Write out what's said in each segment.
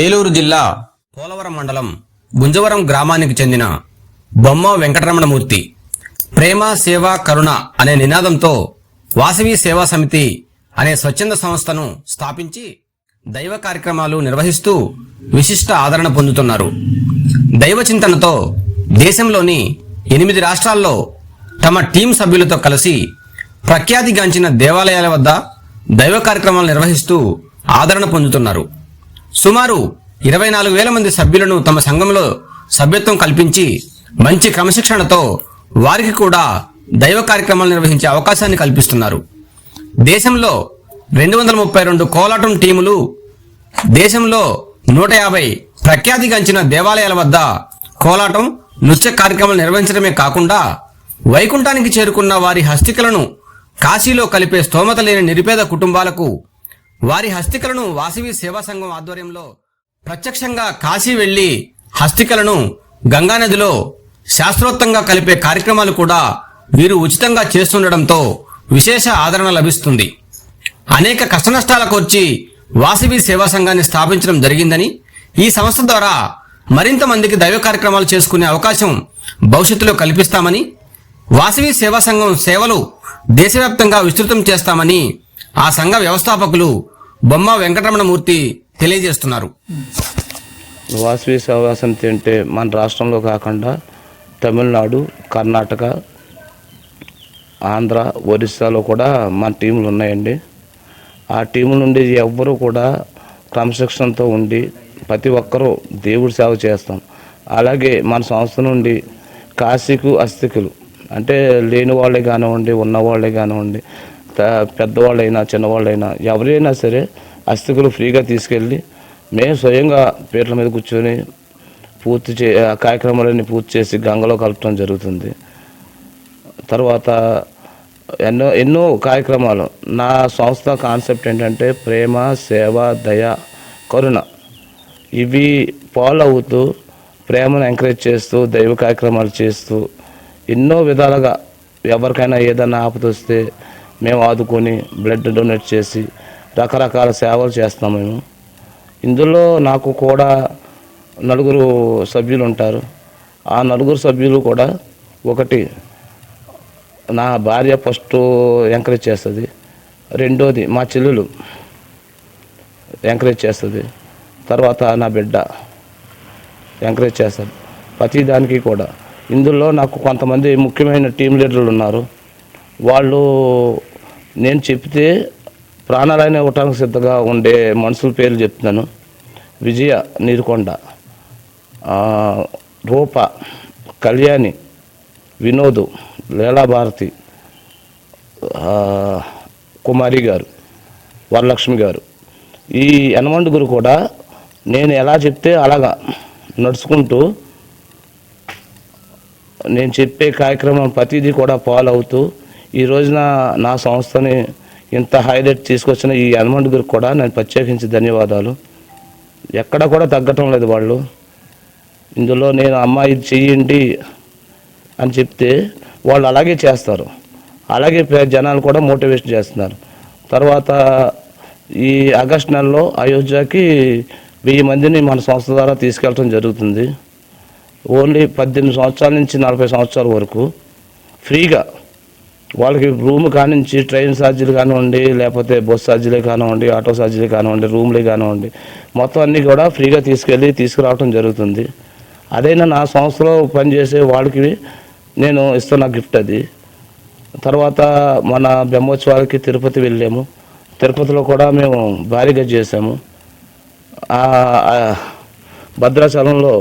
ఏలూరు జిల్లా పోలవరం మండలం గుంజవరం గ్రామానికి చెందిన బొమ్మ వెంకటరమణమూర్తి. ప్రేమ సేవ కరుణ అనే నినాదంతో వాసవి సేవా సమితి అనే స్వచ్ఛంద సంస్థను స్థాపించి దైవ కార్యక్రమాలు నిర్వహిస్తూ విశిష్ట ఆదరణ పొందుతున్నారు. దైవ చింతనతో దేశంలోని ఎనిమిది రాష్ట్రాల్లో తమ టీం సభ్యులతో కలిసి ప్రఖ్యాతిగాంచిన దేవాలయాల వద్ద దైవ కార్యక్రమాలు నిర్వహిస్తూ ఆదరణ పొందుతున్నారు. సుమారు ఇరవై నాలుగు వేల మంది సభ్యులను తమ సంఘంలో సభ్యత్వం కల్పించి మంచి క్రమశిక్షణతో వారికి కూడా దైవ కార్యక్రమాలు నిర్వహించే అవకాశాన్ని కల్పిస్తున్నారు. దేశంలో రెండు వందల ముప్పై రెండు కోలాటం టీములు దేశంలో నూట యాభై ప్రఖ్యాతిగాంచిన దేవాలయాల వద్ద కోలాటం నృత్య కార్యక్రమాలు నిర్వహించడమే కాకుండా వైకుంఠానికి చేరుకున్న వారి హస్తికలను కాశీలో కలిపే స్తోమత లేని నిరుపేద కుటుంబాలకు వారి హస్తికలను వాసవి సేవా సంఘం ఆధ్వర్యంలో ప్రత్యక్షంగా కాశీ వెళ్ళి హస్తికలను గంగానదిలో శాస్త్రోత్తంగా కలిపే కార్యక్రమాలు కూడా వీరు ఉచితంగా చేస్తుండటంతో విశేష ఆదరణ లభిస్తుంది. అనేక కష్టనష్టాలకు వచ్చి వాసవి సేవా సంఘాన్ని స్థాపించడం జరిగిందని ఈ సంస్థ ద్వారా మరింత మందికి దైవ కార్యక్రమాలు చేసుకునే అవకాశం భవిష్యత్తులో కల్పిస్తామని వాసవి సేవా సంఘం సేవలు దేశవ్యాప్తంగా విస్తృతం చేస్తామని ఆ సంఘ వ్యవస్థాపకులు బొమ్మ వెంకటరమణమూర్తి తెలియజేస్తున్నారు. వాసవి సహవాసం తింటే మన రాష్ట్రంలో కాకుండా తమిళనాడు కర్ణాటక ఆంధ్ర ఒరిస్సాలో కూడా మన టీములు ఉన్నాయండి. ఆ టీముల నుండి ఎవ్వరూ కూడా క్రమశిక్షణతో ఉండి ప్రతి ఒక్కరూ దేవుడి సేవ చేస్తాం. అలాగే మన సంస్థ నుండి కాశీకు అస్థికులు అంటే లేని వాళ్ళే కానివ్వండి ఉన్నవాళ్ళే కానివ్వండి పెద్దవాళ్ళైనా చిన్నవాళ్ళైనా ఎవరైనా సరే అస్థికులు ఫ్రీగా తీసుకెళ్ళి మేము స్వయంగా పీటల మీద కూర్చొని పూర్తి చే ఆ కార్యక్రమాలన్నీ పూర్తి చేసి గంగలో కలపడం జరుగుతుంది. తర్వాత ఎన్నో ఎన్నో కార్యక్రమాలు. నా సంస్థ కాన్సెప్ట్ ఏంటంటే ప్రేమ సేవ దయ కరుణ. ఇవి ఫాలో అవుతూ ప్రేమను ఎంకరేజ్ చేస్తూ దైవ కార్యక్రమాలు చేస్తూ ఎన్నో విధాలుగా ఎవరికైనా ఏదైనా ఆపద వస్తే మేము ఆదుకొని బ్లడ్ డొనేట్ చేసి రకరకాల సేవలు చేస్తాం మేము. ఇందులో నాకు కూడా నలుగురు సభ్యులు ఉంటారు. ఆ నలుగురు సభ్యులు కూడా ఒకటి నా భార్య ఫస్ట్ ఎంకరేజ్ చేస్తుంది. రెండోది మా చెల్లెలు ఎంకరేజ్ చేస్తుంది. తర్వాత నా బిడ్డ ఎంకరేజ్ చేస్తారు ప్రతి దానికి కూడా. ఇందులో నాకు కొంతమంది ముఖ్యమైన టీం లీడర్లు ఉన్నారు. వాళ్ళు నేను చెప్తే ప్రాణాలైన ఇవ్వటానికి సిద్ధంగా ఉండే మనుషుల పేర్లు చెప్తున్నాను. విజయ నీరుకొండ రూప కళ్యాణి వినోద్ లీలాభారతి కుమారి గారు వరలక్ష్మి గారు. ఈ యనమండుగురు కూడా నేను ఎలా చెప్తే అలాగా నడుచుకుంటూ నేను చెప్పే కార్యక్రమం ప్రతిదీ కూడా ఫాలో అవుతూ ఈ రోజున నా సంస్థని ఇంత హైలైట్ తీసుకొచ్చిన ఈ యనమండుగురికి కూడా నేను ప్రత్యేకించి ధన్యవాదాలు. ఎక్కడ కూడా తగ్గటం లేదు వాళ్ళు. ఇందులో నేను అమ్మాయి చెయ్యండి అని చెప్తే వాళ్ళు అలాగే చేస్తారు. అలాగే జనాలు కూడా మోటివేట్ చేస్తున్నారు. తర్వాత ఈ ఆగస్ట్ నెలలో అయోధ్యకి వెయ్యి మందిని మన సంస్థ ద్వారా తీసుకెళ్ళటం జరుగుతుంది. ఓన్లీ పద్దెనిమిది సంవత్సరాల నుంచి నలభై సంవత్సరాల వరకు ఫ్రీగా వాళ్ళకి రూమ్ కానించి ట్రైన్ ఛార్జీలు కానివ్వండి లేకపోతే బస్ ఛార్జీలే కానివ్వండి ఆటో ఛార్జీలే కానివ్వండి రూమ్లే కానివ్వండి మొత్తం అన్నీ కూడా ఫ్రీగా తీసుకెళ్ళి తీసుకురావటం జరుగుతుంది. అదైనా నా సంస్థలో పనిచేసే వాళ్ళకి నేను ఇస్తున్న గిఫ్ట్ అది. తర్వాత మన బ్రహ్మోత్సవాలకి తిరుపతి వెళ్ళాము. తిరుపతిలో కూడా మేము భారీగా చేసాము భద్రాచలంలో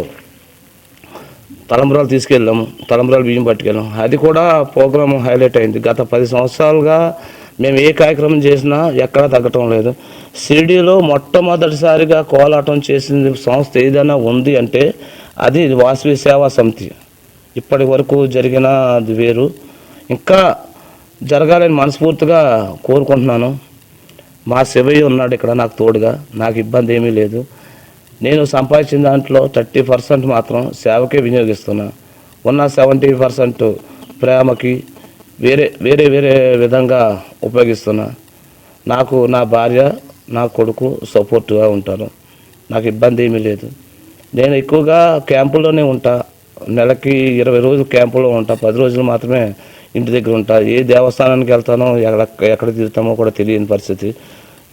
తలంబరాలు తీసుకెళ్ళాము తలంబరాలు బియ్యం పట్టుకెళ్ళాం. అది కూడా ప్రోగ్రామ్ హైలైట్ అయింది. గత పది సంవత్సరాలుగా మేము ఏ కార్యక్రమం చేసినా ఎక్కడా తగ్గటం లేదు. షిరిడీలో మొట్టమొదటిసారిగా కోలాటం చేసిన సంస్థ ఏదైనా ఉంది అంటే అది వాసవి సేవా సమితి. ఇప్పటి వరకు జరిగిన అది వేరు. ఇంకా జరగాలని మనస్ఫూర్తిగా కోరుకుంటున్నాను. మా శివయ్య ఉన్నాడు ఇక్కడ నాకు తోడుగా. నాకు ఇబ్బంది ఏమీ లేదు. నేను సంపాదించిన దాంట్లో థర్టీ పర్సెంట్ మాత్రం సేవకే వినియోగిస్తున్నా. ఉన్న సెవెంటీ పర్సెంట్ ప్రేమకి వేరే వేరే వేరే విధంగా ఉపయోగిస్తున్నా. నాకు నా భార్య నా కొడుకు సపోర్ట్గా ఉంటారు. నాకు ఇబ్బంది ఏమీ లేదు. నేను ఎక్కువగా క్యాంపులోనే ఉంటా. నెలకి ఇరవై రోజులు క్యాంపులో ఉంటా. పది రోజులు మాత్రమే ఇంటి దగ్గర ఉంటా. ఏ దేవస్థానానికి వెళ్తానో ఎక్కడ ఎక్కడ తిరుగుతామో కూడా తెలియని పరిస్థితి.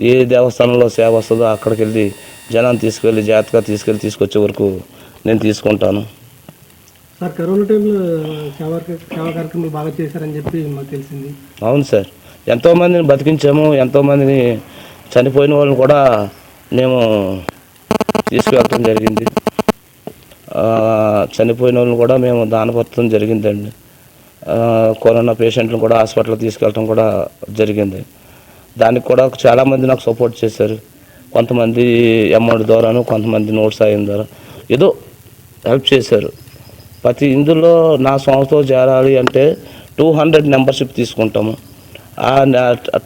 ఏ దేవస్థానంలో సేవ వస్తుందో అక్కడికి వెళ్ళి జనాన్ని తీసుకెళ్ళి జాగ్రత్తగా తీసుకెళ్ళి తీసుకొచ్చే వరకు నేను తీసుకుంటాను. సార్ కరోనా టైంలో సేవా సేవా కార్యక్రమాలు బాగా చేశారని చెప్పి మాకు తెలిసింది. అవును సార్. ఎంతోమందిని బతికించాము ఎంతోమందిని చనిపోయిన వాళ్ళని కూడా మేము తీసుకువెళ్ళటం జరిగింది. చనిపోయిన వాళ్ళని కూడా మేము దానపరచడం జరిగిందండి. కరోనా పేషెంట్లను కూడా హాస్పిటల్కి తీసుకెళ్ళటం కూడా జరిగింది. దానికి కూడా చాలామంది నాకు సపోర్ట్ చేశారు. కొంతమంది అమౌంట్ ద్వారాను కొంతమంది నోట్స్ అయిన ద్వారా ఏదో హెల్ప్ చేశారు. ప్రతి ఇందులో నా సంస్థతో చేరాలి అంటే టూ హండ్రెడ్ మెంబర్షిప్ తీసుకుంటాము.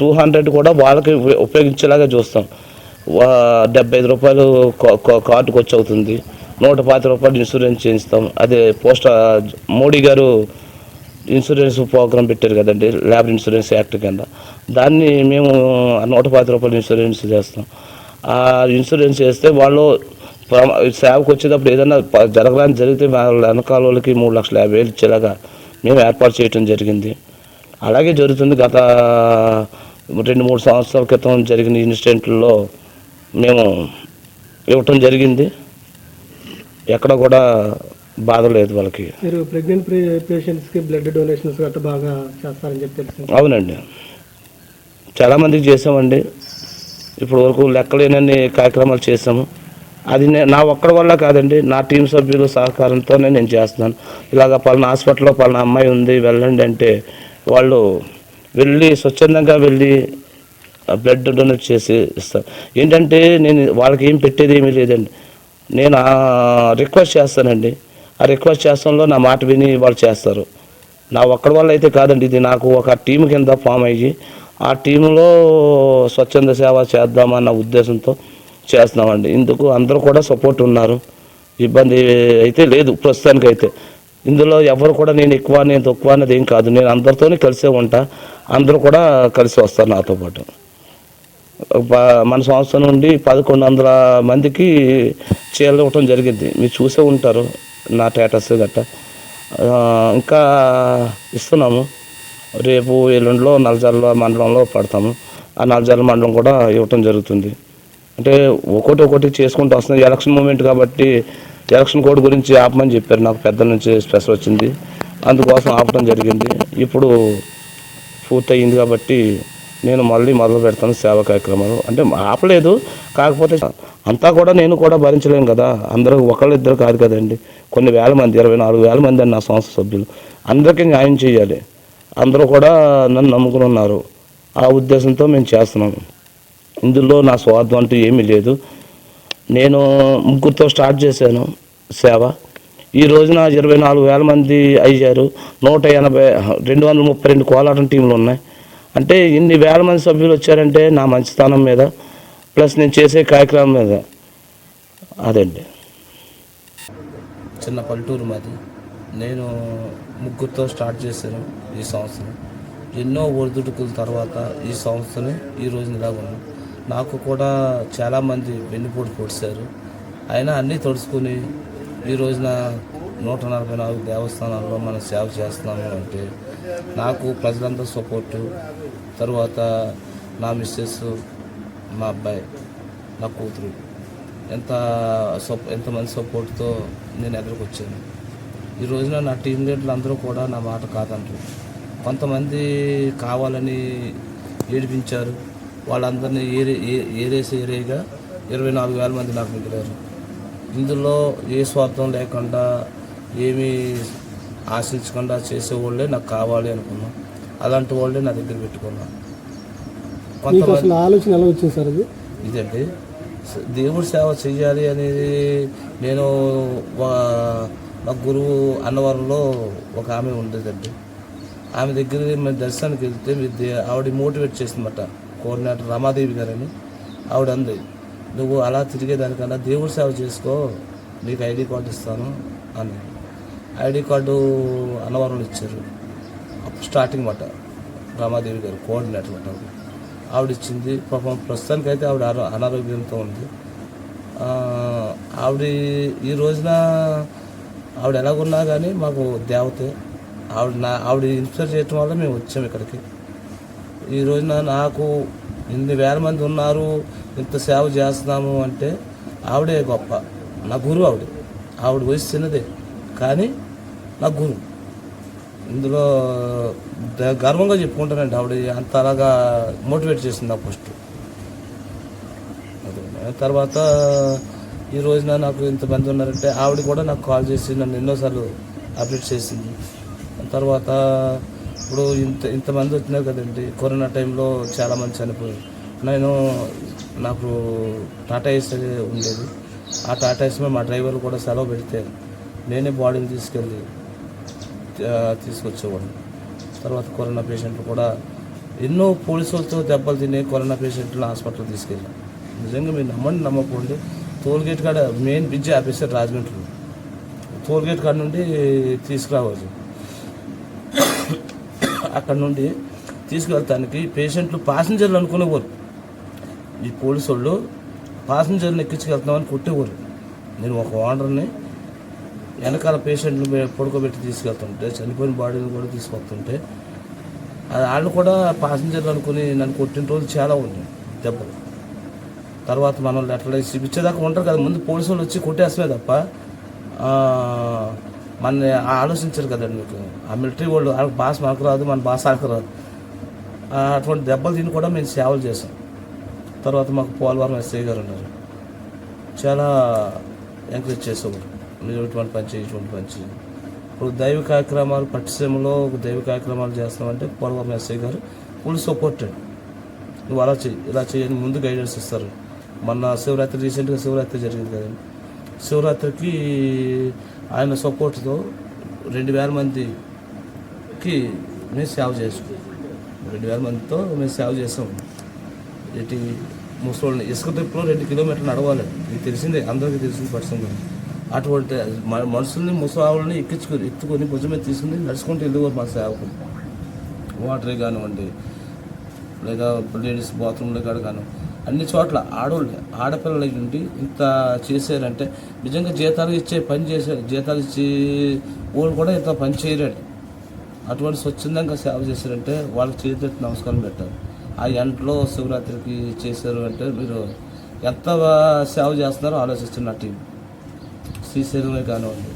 టూ హండ్రెడ్ కూడా వాళ్ళకి ఉపయోగించేలాగా చూస్తాం. వా- డెబ్బై ఐదు రూపాయలు కార్డు ఖర్చు వచ్చి అవుతుంది. నూట పాతి రూపాయలు ఇన్సూరెన్స్ చేయిస్తాం. అదే పోస్ట్ మోడీ గారు ఇన్సూరెన్స్ ప్రోగ్రామ్ పెట్టారు కదండి ల్యాబ్ ఇన్సూరెన్స్ యాక్ట్ కింద. దాన్ని మేము నూట పాతి రూపాయలు ఇన్సూరెన్స్ చేస్తాం. ఇన్సూరెన్స్ చేస్తే వాళ్ళు సేవకు వచ్చేటప్పుడు ఏదైనా జరగడానికి జరిగితే వాళ్ళ వెనకాల వాళ్ళకి మూడు లక్షల యాభై వేలు ఇచ్చేలాగా మేము ఏర్పాటు చేయటం జరిగింది. అలాగే జరుగుతుంది గత రెండు మూడు సంవత్సరాల క్రితం జరిగిన ఇన్సిడెంట్లో మేము ఇవ్వటం జరిగింది. ఎక్కడ కూడా బాధ లేదు వాళ్ళకి. మీరు ప్రెగ్నెంట్ పేషెంట్స్కి బ్లడ్ డొనేషన్స్ గట్రా బాగా చేస్తారని చెప్పి అవునండి. చాలామందికి చేసామండి ఇప్పుడు వరకు లెక్కలేనన్ని కార్యక్రమాలు చేసాము అది నా ఒక్కడి వల్ల కాదండి నా టీం సభ్యుల సహకారంతోనే నేను చేస్తున్నాను. ఇలాగ పలానా హాస్పిటల్లో పలానా అమ్మాయి ఉంది వెళ్ళండి అంటే వాళ్ళు వెళ్ళి స్వచ్ఛందంగా వెళ్ళి బ్లడ్ డొనేట్ చేసి ఇస్తారు. ఏంటంటే నేను వాళ్ళకి ఏం పెట్టేది ఏమీ లేదండి. నేను రిక్వెస్ట్ చేస్తానండి. ఆ రిక్వెస్ట్ చేస్తాంలో నా మాట విని వాళ్ళు చేస్తారు. నా ఒక్కడి వల్ల అయితే కాదండి ఇది నాకు ఒక టీం కింద ఫామ్ అయ్యి ఆ టీంలో స్వచ్ఛంద సేవ చేద్దామన్న ఉద్దేశంతో చేస్తున్నామండి. ఇందుకు అందరూ కూడా సపోర్ట్ ఉన్నారు. ఇబ్బంది అయితే లేదు ప్రస్తుతానికైతే. ఇందులో ఎవరు కూడా నేను ఎక్కువ నేను తక్కువ అనేది ఏం కాదు. నేను అందరితోనే కలిసే ఉంటా. అందరూ కూడా కలిసి వస్తారు నాతో పాటు. మన సంస్థ నుండి పదకొండు వందల మందికి చీరలు ఇవ్వటం జరిగింది. మీరు చూసే ఉంటారు నా స్టేటస్ గట్ట ఇంకా ఇస్తున్నాము. రేపు ఎల్లుండిలో నల్జర్ల మండలంలో పడతాము. ఆ నల్జర్ల మండలం కూడా ఇవ్వటం జరుగుతుంది. అంటే ఒకటి ఒకటి చేసుకుంటూ వస్తుంది. ఎలక్షన్ మూమెంట్ కాబట్టి ఎలక్షన్ కోడ్ గురించి ఆపమని చెప్పారు. నాకు పెద్దల నుంచి స్ట్రెస్ వచ్చింది. అందుకోసం ఆపడం జరిగింది. ఇప్పుడు పూర్తయింది కాబట్టి నేను మళ్ళీ మొదలు పెడతాను సేవా కార్యక్రమాలు. అంటే ఆపలేదు. కాకపోతే అంతా కూడా నేను కూడా భరించలేను కదా. అందరూ ఒకళ్ళు ఇద్దరు కాదు కదండి. కొన్ని వేల మంది ఇరవై నాలుగు వేల మంది అని నా సంస్థ సభ్యులు. అందరికీ న్యాయం చేయాలి. అందరూ కూడా నన్ను నమ్ముకుని ఉన్నారు ఆ ఉద్దేశంతో మేము చేస్తున్నాము ఇందులో నా స్వార్థం అంటూ ఏమీ లేదు. నేను ముగ్గురితో స్టార్ట్ చేశాను సేవ. ఈ రోజున ఇరవై నాలుగు వేల మంది అయ్యారు. నూట ఎనభై రెండు వందల ముప్పై రెండు కోలాటం టీంలు ఉన్నాయి. అంటే ఇన్ని వేల మంది సభ్యులు వచ్చారంటే నా మంచితనం మీద ప్లస్ నేను చేసే కార్యక్రమం మీద. అదండి. చిన్న పల్లెటూరు మాది. నేను ముగ్గురుతో స్టార్ట్ చేశాను ఈ సంవత్సరం ఎన్నో ఒడిదుడుకుల తర్వాత ఈ సంస్థని ఈ రోజున ఉన్నాను నాకు కూడా చాలామంది వెన్నుపోటు పొడిచారు. అయినా అన్నీ తడుచుకుని ఈ రోజున నూట నలభై నాలుగు దేవస్థానాల్లో మనం సేవ చేస్తున్నాము అంటే నాకు ప్రజలంతా సపోర్టు తర్వాత నా మిస్సెస్ మా అబ్బాయి నా కూతురు. ఎంత సప్ ఎంతమంది సపోర్ట్తో నేను ఎక్కడికి వచ్చాను? ఈ రోజున నా టీం లీడర్లు అందరూ కూడా నా మాట కాదంటారు. కొంతమంది కావాలని ఏడిపించారు. వాళ్ళందరినీ ఏరే ఏ- ఏరేసి ఏరేగా ఇరవై నాలుగు వేల మంది నాకు మిగిలారు. ఇందులో ఏ స్వార్థం లేకుండా ఏమీ ఆశించకుండా చేసేవాళ్ళే నాకు కావాలి అనుకున్నా. అలాంటి వాళ్ళే నా దగ్గర పెట్టుకున్నా. కొంతమంది ఆలోచన ఎలా వచ్చింది సార్ అది? ఇదండి. దేవుడి సేవ చెయ్యాలి అనేది నేను మా గురువు అన్నవరంలో ఒక ఆమె ఉండేదండి. ఆమె దగ్గర మేము దర్శనానికి వెళ్తే మీ దే- ఆవిడ మోటివేట్ చేసిందన్నమాట. కోఆర్డినేటర్ రమాదేవి గారని. ఆవిడ అంది నువ్వు అలా తిరిగేదానికన్నా దేవుడి సేవ చేసుకో నీకు ఐడి కార్డు ఇస్తాను అని. ఐడి కార్డు అన్నవరంలో ఇచ్చారు. అప్పుడు స్టార్టింగ్ మాట రమాదేవి గారు కోఆర్డినేటర్ మాట ఆవిడ. ఆవిడ ఇచ్చింది పాపం ప్రస్తుతానికి అయితే ఆవిడ అనారోగ్యంతో ఉంది. ఆవిడ ఈ రోజున ఆవిడ ఎలాగున్నా కానీ మాకు దేవతే. ఆవిడ నా ఆవిడ ఇన్స్పైర్ చేయటం వల్ల మేము వచ్చాము ఇక్కడికి. ఈ రోజున నాకు ఇన్ని వేల మంది ఉన్నారు ఇంత సేవ చేస్తున్నాము అంటే ఆవిడే గొప్ప. నా గురువు ఆవిడ. ఆవిడ వయసు చిన్నదే కానీ నా గురువు. ఇందులో గర్వంగా చెప్పుకుంటానండి ఆవిడ. అంత అలాగా మోటివేట్ చేసింది నా ఫస్ట్. తర్వాత ఈ రోజున నాకు ఇంతమంది ఉన్నారంటే ఆవిడ కూడా నాకు కాల్ చేసి నన్ను ఎన్నోసార్లు అప్డేట్ చేసింది. తర్వాత ఇప్పుడు ఇంత ఇంతమంది వచ్చినారు కదండి కరోనా టైంలో చాలామంది చనిపోయారు. నేను నాకు టాటా ఏస్ ఉండేది. ఆ టాటా ఏస్ మా డ్రైవర్ కూడా సెలవు పెడితే నేనే బాడీని తీసుకెళ్ళి తీసుకొచ్చేవాడిని. తర్వాత కరోనా పేషెంట్లు కూడా ఎన్నో పోలీసులతో దెబ్బలు తిని కరోనా పేషెంట్లు హాస్పిటల్ తీసుకెళ్ళాం నిజంగా మీరు నమ్మండి నమ్మకండి టోల్గేట్ కాడ మెయిన్ బ్రిడ్జ్ ఆఫీసర్ రాజమండ్రిలో టోల్గేట్ కాడ నుండి తీసుకురావచ్చు. అక్కడ నుండి తీసుకెళ్తానికి పేషెంట్లు పాసింజర్లు అనుకునేవారు ఈ పోలీసు వాళ్ళు పాసింజర్ని ఎక్కించుకెళ్తామని కొట్టేవారు నేను ఒక ఓనర్ని వెనకాల పేషెంట్లు పడుకోబెట్టి తీసుకెళ్తుంటే చనిపోయిన బాడీని కూడా తీసుకొస్తుంటే అది వాళ్ళు కూడా పాసింజర్లు అనుకుని నన్ను కొట్టిన రోజులు చాలా ఉన్నాయి దెబ్బలు. తర్వాత మనం లెటర్ వేసి ఇచ్చేదాకా ఉంటారు కదా. ముందు పోలీసు వాళ్ళు వచ్చి కొట్టేస్తే తప్ప మన ఆలోచించారు కదండి మీకు. ఆ మిలిటరీ వాళ్ళు వాళ్ళకి భాష మనకు రాదు మన భాష ఆకు రాదు. అటువంటి దెబ్బలు తిని కూడా మేము సేవలు చేసాం. తర్వాత మాకు పోలవరం ఎస్ఐ గారు ఉన్నారు. చాలా ఎంకరేజ్ చేసేవారు మీరు ఇటువంటి పని చేయి ఇటువంటి పని చేయి. ఇప్పుడు దైవ కార్యక్రమాలు పట్టిసీమలో ఒక దైవ కార్యక్రమాలు చేస్తామంటే పోలవరం ఎస్ఐ గారు ఫుల్ సపోర్టెడ్. నువ్వు అలా చెయ్యి ఇలా చేయని ముందు గైడెన్స్ ఇస్తారు. మొన్న శివరాత్రి రీసెంట్గా శివరాత్రి జరిగింది కదండి శివరాత్రికి ఆయన సపోర్ట్తో రెండు వేల మందికి మేము సేవ చేసాం రెండు వేల మందితో మేము సేవ చేసాం ఇటు ముసలి ఇసుక ట్రిప్లో రెండు కిలోమీటర్లు నడవాలి. మీకు తెలిసిందే అందరికీ తెలిసింది పర్సన్ అటువంటి మ- మనుషుల్ని ముసలావులని ఎక్కించుకొని ఎత్తుకొని భుజం మీద తీసుకుని నడుచుకుంటూ వెళ్ళేవారు మా సేవకులు వాటరే కానివ్వండి లేదా లేడీస్ బాత్రూంలో కాడ కాను అన్ని చోట్ల ఆడవాళ్ళు ఆడపిల్లల ఉండి ఇంత చేశారంటే నిజంగా జీతాలు ఇచ్చే పని చేశారు జీతాలు ఇచ్చి వాళ్ళు కూడా ఇంత పని చేయరండి. అటువంటి స్వచ్ఛందంగా సేవ చేశారంటే వాళ్ళకి చేతి నమస్కారం పెట్టారు ఆ ఎంట్లో శివరాత్రికి చేశారు అంటే మీరు ఎంత సేవ చేస్తున్నారో ఆలోచిస్తున్న టీం. శ్రీశైలంలో కానివ్వండి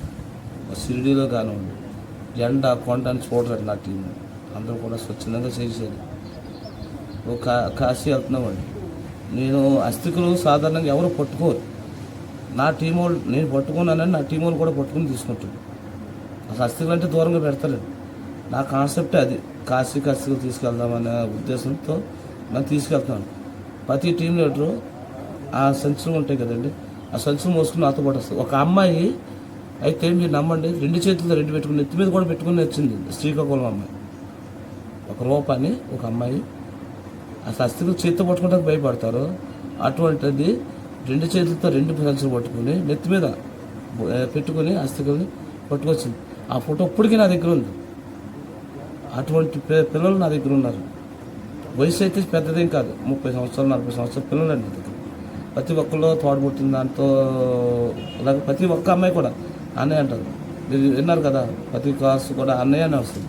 షిరిడీలో కానివ్వండి ఎండ కొండ అని చూడరండి నా టీం. అందరూ కూడా స్వచ్ఛందంగా చేసేది ఓ కా కాశీ వెళ్తున్నామండి. నేను అస్థికులు సాధారణంగా ఎవరు పట్టుకోరు. నా టీం వాళ్ళు నేను పట్టుకున్నానని నా టీం వాళ్ళు కూడా పట్టుకుని తీసుకుంటారు. అసలు అస్థికులు అంటే దూరంగా పెడతారు నా కాన్సెప్ట్ అది. కాశీ అస్థికులు తీసుకెళ్దామనే ఉద్దేశంతో నేను తీసుకెళ్తున్నాను ప్రతి టీం లీడరు ఆ సంచులు ఉంటాయి కదండి ఆ సంచులు మోసుకుని నాతో పాటు వస్తుంది ఒక అమ్మాయి అయితే మీరు నమ్మండి రెండు చేతులతో రెండు పెట్టుకుని నెత్తి మీద కూడా పెట్టుకుని వచ్చింది శ్రీకాకుళం అమ్మాయి. ఒక రూపాన్ని ఒక అమ్మాయి. అసలు అస్థిలు చేతితో పట్టుకోవడానికి భయపడతారు. అటువంటిది రెండు చేతులతో రెండు సంచులు పట్టుకుని నెత్తి మీద పెట్టుకుని అస్థికల్ని పట్టుకొచ్చింది. ఆ ఫోటో ఇప్పటికీ నా దగ్గర ఉంది. అటువంటి పిల్లలు నా దగ్గర ఉన్నారు. వయసు అయితే పెద్దదేం కాదు. ముప్పై సంవత్సరాలు నలభై సంవత్సరాల పిల్లలు అండి దగ్గర. ప్రతి ఒక్కళ్ళు తోడబుట్టిన దాంతో అలాగే ప్రతి ఒక్క అమ్మాయి కూడా అన్నయ్య అంటారు. మీరు విన్నారు కదా ప్రతి క్లాస్ కూడా అన్నయ్య అనే వస్తుంది.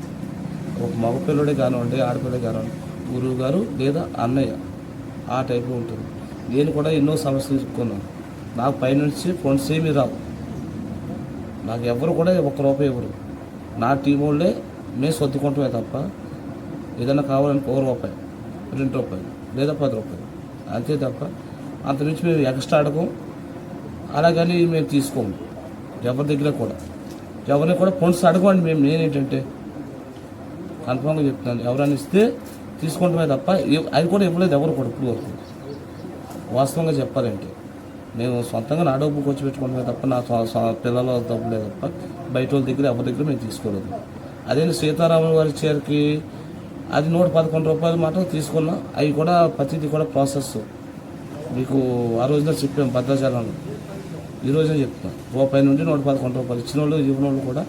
ఒక మగ పిల్లడే కానివ్వండి ఆడపిల్లడే కానివ్వండి గురువు గారు లేదా అన్నయ్య ఆ టైప్లో ఉంటుంది నేను కూడా ఎన్నో సమస్యలు చెప్పుకున్నాను నాకు పైనుంచి ఫండ్స్ ఏమీ రావు. నాకు ఎవరు కూడా ఒక్క రూపాయి ఇవ్వరు. నా టీం వాళ్ళే మేము సర్దుకుంటామే తప్ప ఏదైనా కావాలంటే ఒక రూపాయి రెండు రూపాయలు లేదా పది రూపాయలు. అంతే తప్ప అంతమించి మేము ఎక్స్ట్రా అడగం. అలాగని మేము తీసుకోము. ఎవరి దగ్గర కూడా. ఎవరిని కూడా ఫండ్స్ అడగండి మేము. నేనేంటంటే కన్ఫామ్గా చెప్తున్నాను. ఎవరైనా ఇస్తే తీసుకుంటమే తప్ప అది కూడా ఇవ్వలేదు ఎవరు కూడా ఇప్పుడు వరకు. వాస్తవంగా చెప్పాలంటే మేము సొంతంగా నా డబ్బు ఖర్చు పెట్టుకుంటమే తప్ప నా పిల్లల డబ్బు లేదు తప్ప బయట వాళ్ళ దగ్గర ఎవరి దగ్గర మేము తీసుకోలేదు. అదే సీతారాముల వారి చీరకి అది నూట పదకొండు రూపాయలు మాత్రం తీసుకున్నాం. అవి కూడా ప్రతిదీ కూడా ప్రాసెస్. మీకు ఆ రోజున చెప్పాం భద్రాచలంలో. ఈ రోజున చెప్తాం రూపాయి నుండి నూట పదకొండు రూపాయలు ఇచ్చిన వాళ్ళు ఇవ్వని వాళ్ళు కూడా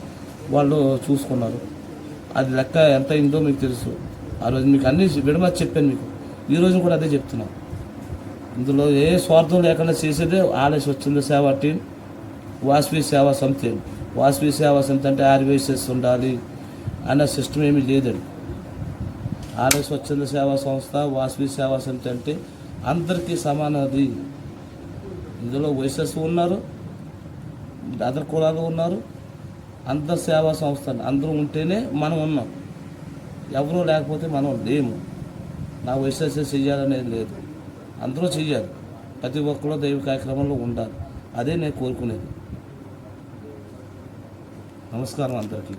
వాళ్ళు చూసుకున్నారు. అది లెక్క ఎంత అయిందో మీకు తెలుసు. ఆ రోజు మీకు అన్ని విడమని చెప్పాను మీకు. ఈ రోజు కూడా అదే చెప్తున్నాను ఇందులో ఏ స్వార్థం లేకుండా చేసేదే ఆలయ స్వచ్ఛంద సేవా టీం వాసవి సేవా సమితి వాసవి సేవా సమితి అంటే ఆర్వీసెస్ ఉండాలి అన్న సిస్టమ్ ఏమీ లేదండి. ఆలయ స్వచ్ఛంద సేవా సంస్థ వాసవి సేవా సమితి అంటే అందరికీ సమానది. ఇందులో వైసెస్ ఉన్నారు అదర్ కులాలు ఉన్నారు అందరు సేవా సంస్థ అందరూ ఉంటేనే మనం ఉన్నాం. ఎవరూ లేకపోతే మనం లేము. నా వైసెస్ చేయాలనేది లేదు. అందరూ చెయ్యాలి ప్రతి ఒక్కరు దైవ కార్యక్రమంలో ఉండాలి. అదే నేను కోరుకునేది. నమస్కారం అందరికీ.